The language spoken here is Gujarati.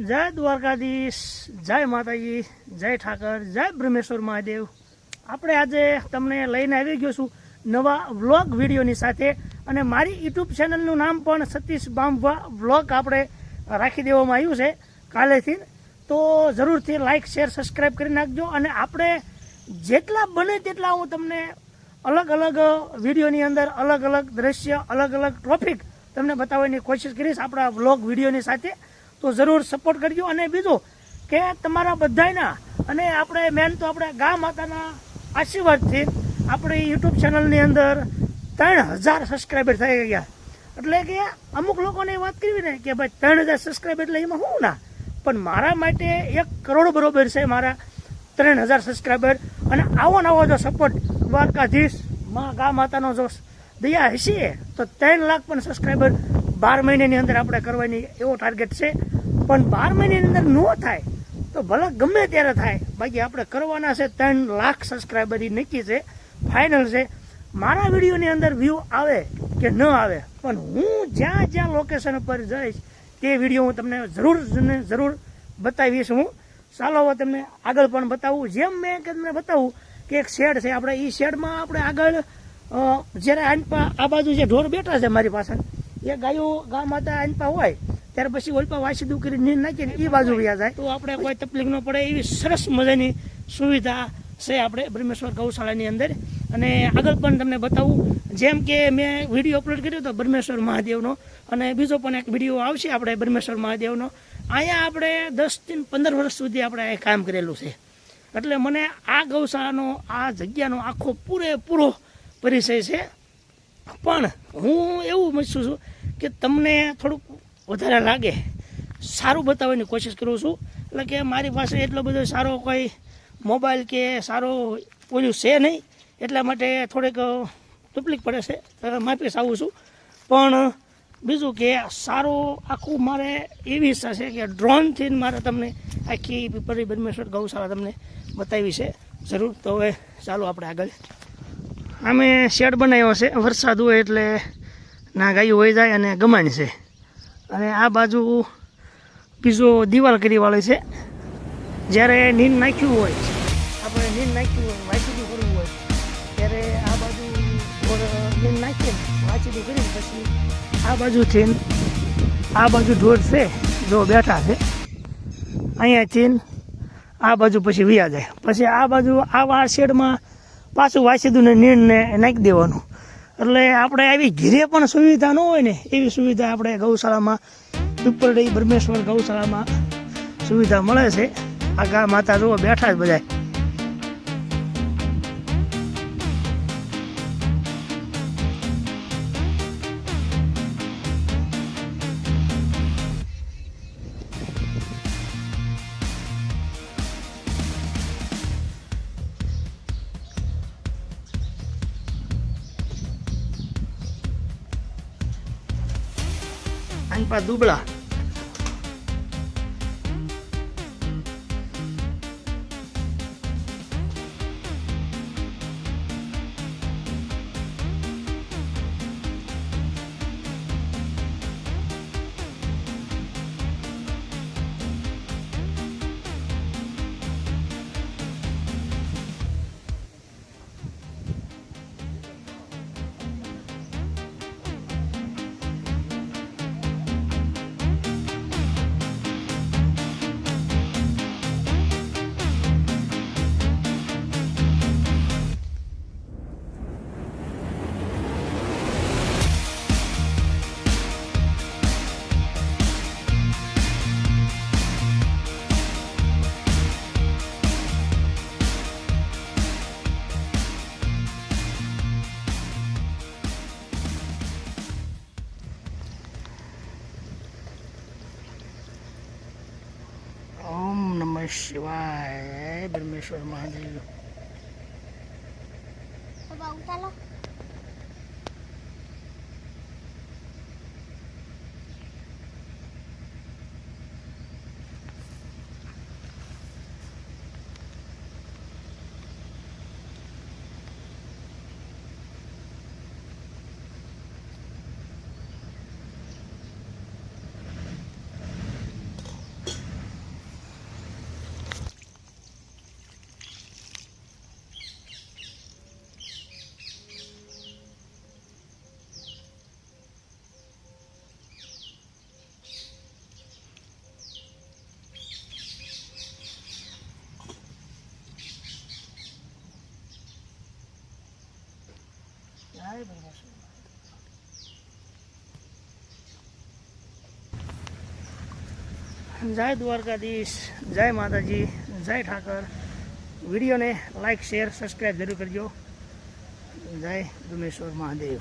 જય દ્વારકાધીશ, જય માતાજી, જય ઠાકર, જય બ્રહ્મેશ્વર મહાદેવ. આપણે આજે તમને લઈને આવી ગયો છું નવા વ્લોગ વિડીયોની સાથે અને મારી યુટ્યુબ ચેનલનું નામ પણ સતીશ બાંભવા વ્લોગ આપણે રાખી દેવામાં આવ્યું છે કાલેથી. તો જરૂરથી લાઇક શેર સબસ્ક્રાઈબ કરી નાખજો અને આપણે જેટલા બને તેટલા હું તમને અલગ અલગ વિડીયોની અંદર અલગ અલગ દ્રશ્ય, અલગ અલગ ટોપિક તમને બતાવવાની કોશિશ કરીશ આપણા વ્લોગ વિડીયોની સાથે. તો જરૂર સપોર્ટ કરજો અને બીજું કે તમારા બધાયના અને આપણે મેન તો આપણે ગા માતાના આશીર્વાદથી આપણી યુટ્યુબ ચેનલની અંદર ત્રણ હજાર સબસ્ક્રાઈબર થઈ ગયા. એટલે કે અમુક લોકોને વાત કરવી ને કે ભાઈ ત્રણ હજાર સબસ્ક્રાઈબર એટલે એમાં હું ના? પણ મારા માટે એક કરોડ બરોબર છે મારા ત્રણ હજાર સબસ્ક્રાઈબર અને આવો નવો જો સપોર્ટ દ્વારકાધીશમાં ગા માતાનો જો દયા હશે, તો ત્રણ લાખ પણ સબસ્ક્રાઈબર બાર મહિનાની અંદર આપણે કરવાની એવો ટાર્ગેટ છે. પણ બાર મહિનાની અંદર ન થાય તો ભલે ગમે ત્યારે થાય, બાકી આપણે કરવાના છે ત્રણ લાખ સબસ્ક્રાઈબર એ નક્કી છે. ફાઇનલ છે. મારા વિડીયોની અંદર વ્યૂ આવે કે ન આવે, પણ હું જ્યાં જ્યાં લોકેશન પર જઈશ, તે વીડિયો હું તમને જરૂર જરૂર બતાવીશ હું. ચાલો હવે તમને આગળ પણ બતાવું. જેમ મેં કે તમને બતાવું કે એક શેડ છે. આપણે એ શેડમાં આપણે આગળ જ્યારે આ બાજુ જે ઢોર બેઠા છે મારી પાસે એ ગાયો ગા માતા આનપા હોય, ત્યારે પછી ઓલપા વાસીદું કરી નીર નાખીને એ બાજુ વ્યા જાય. તો આપણે કોઈ તકલીફ ન પડે એવી સરસ મજાની સુવિધા છે આપણે બ્રહ્મેશ્વર ગૌશાળાની અંદર. અને આગળ પણ તમને બતાવું, જેમ કે મેં વીડિયો અપલોડ કર્યો હતો બ્રહ્મેશ્વર મહાદેવનો, અને બીજો પણ એક વીડિયો આવશે આપણે બ્રહ્મેશ્વર મહાદેવનો. અહીંયા આપણે દસથી પંદર વર્ષ સુધી આપણે કામ કરેલું છે. એટલે મને આ ગૌશાળાનો, આ જગ્યાનો આખો પૂરેપૂરો પરિચય છે. પણ હું એવું મચું છું કે તમને થોડુંક વધારે લાગે. સારું બતાવવાની કોશિશ કરું છું. એટલે કે મારી પાસે એટલો બધો સારો કોઈ મોબાઈલ કે સારો ઓલું છે નહીં. એટલા માટે થોડીક તકલીફ પડે છે. માફી આવું છું. પણ બીજું કે સારું આખું મારે એવી ઈચ્છા છે કે ડ્રોનથી મારે તમને આખી પીપળી બ્રહ્મેશ્વર ગૌશાળા તમને બતાવી છે. જરૂર. તો હવે ચાલો આપણે આગળ અમે શેડ બનાવ્યો છે. વરસાદ હોય એટલે ના ગાયું હોય જાય અને ગમાણ છે. અને આ બાજુ બીજો દિવાલ કરીવાળી છે. જ્યારે નીંદ નાખ્યું હોય, આપણે નીંદ નાખ્યું હોય વાંચીદું કરવું હોય, ત્યારે આ બાજુ નીંદ નાખીએ વાંચીદું કરી પછી આ બાજુથી આ બાજુ ઢોર છે, જો બેઠા છે. અહીંયાથી આ બાજુ પછી વ્યા જાય. પછી આ બાજુ આ વા શેડમાં પાછું વાસીદુને નીણને નાખી દેવાનું. એટલે આપણે આવી ઘીરે પણ સુવિધા ન હોય ને, એવી સુવિધા આપણે ગૌશાળામાં પીપરડી બ્રહ્મેશ્વર ગૌશાળામાં સુવિધા મળે છે. આ ગા માતા જુઓ, બેઠા જ બધા આની પાસે શિવાય બ્રહ્મેશ્વર મહાદેવ ઉતારો જય ભ્રમેશ્વર જય દ્વારકાધીશ, જય માતાજી, જય ઠાકર. વિડીયોને લાઈક શેર સબસ્ક્રાઈબ જરૂર કરજો. જય ભ્રમેશ્વર મહાદેવ.